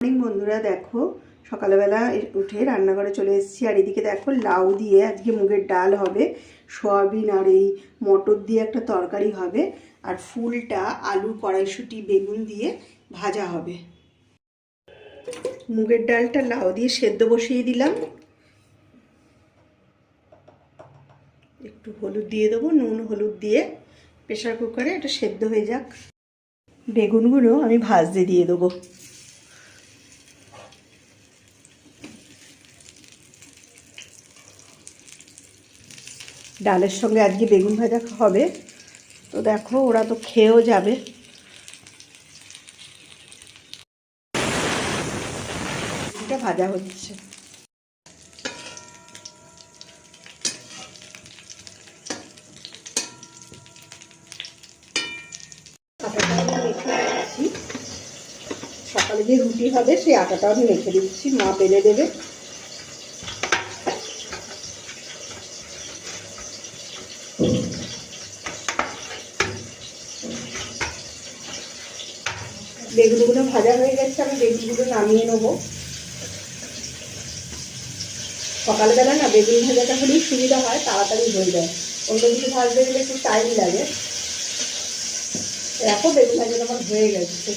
Morning বন্ধুরা, দেখো, সকালবেলা উঠে রান্নাঘরে চলে এসেছি। আর এদিকে দেখো, লাউ দিয়ে আজকে মুগের ডাল হবে, সয়াবিন আর এই মটর দিয়ে একটা তরকারি হবে, আর ফুলটা আলু, কড়াইশুঁটি, বেগুন দিয়ে ভাজা হবে। মুগের ডালটা লাউ দিয়ে সেদ্ধ বসিয়ে দিলাম। একটু হলুদ দিয়ে দেবো, নুন হলুদ দিয়ে প্রেশার কুকারে এটা সেদ্ধ হয়ে যাক। বেগুনগুলো আমি ভাজতে দিয়ে দেবো। ডালের সঙ্গে আজকে বেগুন ভাজা হবে। তো দেখো, ওরা তো খেয়েও যাবে। এটা ভাজা হচ্ছে। সকালে যে রুটি হবে, সেই আটাটা আমি রেখে দিচ্ছি। মা বেলে দেবে। বেগুনগুলো ভাজা হয়ে গেছে, আমি বেগুনগুলো নামিয়ে নেব। সকালবেলা না বেগুন ভাজাটা হলেই সুবিধা হয়, তাড়াতাড়ি হয়ে যায়। অন্য কিছু ভাজতে গেলে একটু টাইম লাগে। দেখো বেগুন ভাজাটা আমার হয়ে গেছে।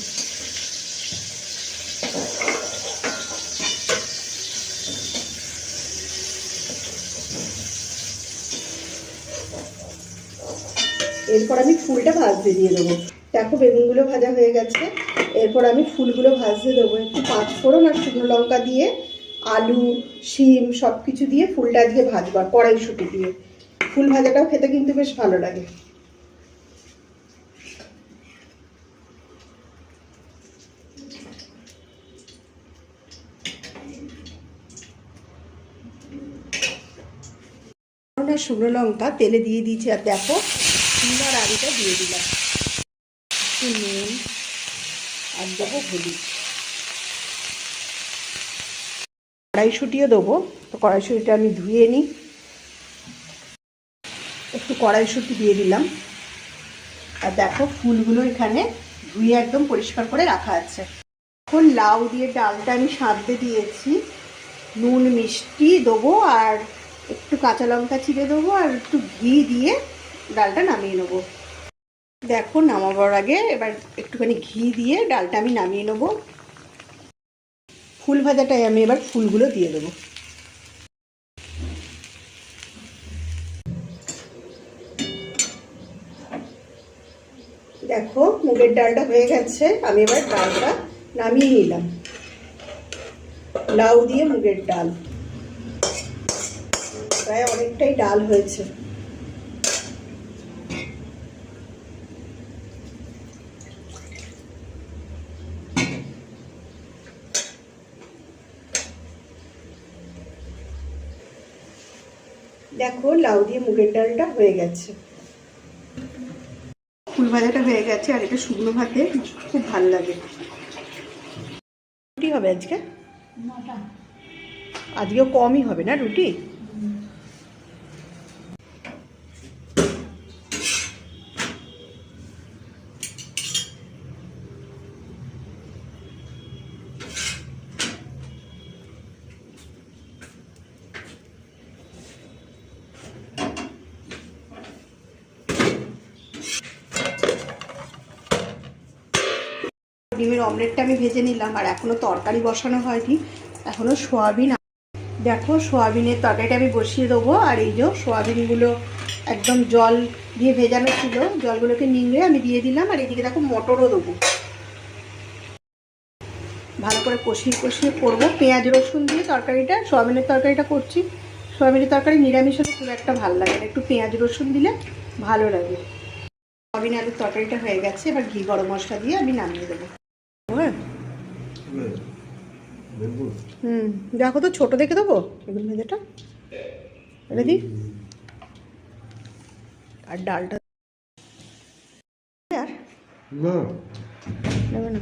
এরপর আমি ফুলটা ভাজতে দিয়ে দেবো। দেখো বেগুনগুলো ভাজা হয়ে গেছে। এরপর আমি ফুলগুলো ভাজতে দেবো একটু পাঁচ ফোড়ন আর শুকনো লঙ্কা দিয়ে। আলু, শিম সব কিছু দিয়ে ফুলটা আজকে ভাজবো আর কড়াইশুটি দিয়ে। ফুল ভাজাটাও খেতে কিন্তু বেশ ভালো লাগে। শুকনো লঙ্কা তেলে দিয়ে দিয়েছি আর দেখো আর আলুটা দিয়ে দিলাম। একটু নুন আর দেবো হলুদ। কড়াইশুঁটিও দেবো। তো কড়াইশুঁটিটা আমি ধুয়ে নিই। একটু কড়াইশুঁটি দিয়ে দিলাম। আর দেখো ফুলগুলো এখানে ধুয়ে একদম পরিষ্কার করে রাখা আছে। এখন লাউ দিয়ে ডালটা আমি সাঁততে দিয়েছি। নুন, মিষ্টি দেবো আর একটু কাঁচা লঙ্কা চিড়ে দেবো আর একটু ঘি দিয়ে ডালটা নামিয়ে নেব। দেখো, নামাবার আগে এবার একটুখানি ঘি দিয়ে ডালটা আমি নামিয়ে নেব। ফুল ভাজাটায় আমি এবার ফুলগুলো দিয়ে দেবো। দেখো, মুগের ডালটা হয়ে গেছে, আমি এবার ডালটা নামিয়ে নিলাম। লাউ দিয়ে মুগের ডাল। প্রায় অনেকটাই ডাল হয়েছে। দেখো লাউ দিয়ে মুগের ডালটা হয়ে গেছে। ফুল ভাজাটা হয়ে গেছে আর এটা শুকনো ভাতে খুব ভালো লাগে। রুটি হবে আজকে? আজকেও কমই হবে না রুটি? ডিমের অমলেটটা আমি ভেজে নিলাম, আর এখনও তরকারি বসানো হয়নি এখনও সোয়াবিন দেখো সোয়াবিনের তরকারিটা আমি বসিয়ে দেবো, আর এই যে সোয়াবিনগুলো একদম জল দিয়ে ভেজানো ছিল, জলগুলোকে নিংড়ে আমি দিয়ে দিলাম, আর এদিকে দেখো মটরও দেবো। ভালো করে কষিয়ে কষিয়ে করব, পেঁয়াজ রসুন দিয়ে তরকারিটা, সোয়াবিনের তরকারিটা করছি। সোয়াবিনের তরকারি নিরামিষ খুব একটা ভালো লাগে না, একটু পেঁয়াজ রসুন দিলে ভালো লাগে। সোয়াবিন আলুর তরকারিটা হয়ে গেছে, এবার ঘি গরম মশলা দিয়ে আমি নামিয়ে দেবো হ্যাঁ হুম দেখো তো ছোট দেখে দেবো? বেগুন ভাজাটা? এটা দি আর ডালটা আর না না।